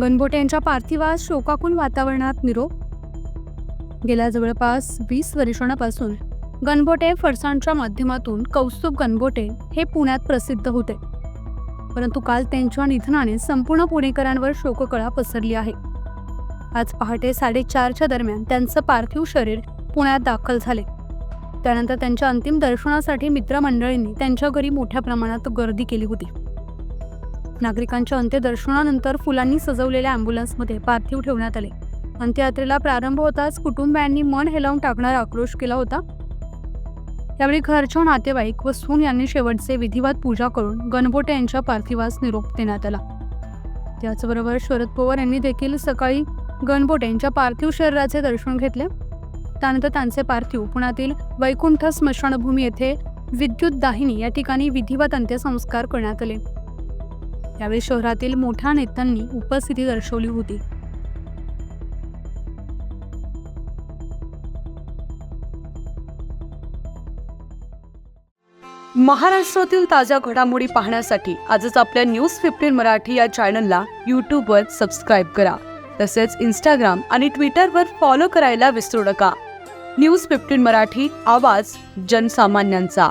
गणबोटे यांच्या पार्थिवास शोकाकुल वातावरणात निरोप? गेल्या जवळपास वीस वर्षांपासून गणबोटे फरसाणच्या माध्यमातून कौस्तुभ गणबोटे हे पुण्यात प्रसिद्ध होते. परंतु काल त्यांच्या निधनाने संपूर्ण पुणेकरांवर शोककळा पसरली आहे. आज पहाटे साडेचारच्या दरम्यान त्यांचं पार्थिव शरीर पुण्यात दाखल झाले. त्यानंतर त्यांच्या अंतिम दर्शनासाठी मित्रमंडळींनी त्यांच्या घरी मोठ्या प्रमाणात गर्दी केली होती. नागरिकांच्या अंत्यदर्शनानंतर फुलांनी सजवलेल्या अँब्युलन्समध्ये पार्थिव ठेवण्यात आले. अंत्ययात्रेला प्रारंभ होताच कुटुंबियांनी मन हेलावून टाकणारा आक्रोश केला होता. यावेळी घरच्या नातेवाईक व सून यांनी शेवटचे विधिवत पूजा करून गणबोटे यांच्या पार्थिवास निरोप देण्यात आला. त्याचबरोबर शरद पवार यांनी देखील सकाळी गणबोटे यांच्या पार्थिव शरीराचे दर्शन घेतले. त्यानंतर त्यांचे पार्थिव पुण्यातील वैकुंठ स्मशानभूमी येथे विद्युत दाहिनी या ठिकाणी विधिवत अंत्यसंस्कार करण्यात आले. यावेळी शहरातील मोठ्या नेत्यांनी उपस्थिती दर्शवली होती. महाराष्ट्रातील ताज्या घडामोडी पाहण्यासाठी आजच आपल्या न्यूज फिफ्टीन मराठी या चॅनलला यूट्यूबवर सबस्क्राईब करा. तसेच इंस्टाग्राम आणि ट्विटरवर फॉलो करायला विसरू नका. न्यूज फिफ्टीन मराठी आवाज जनसामान्यांचा.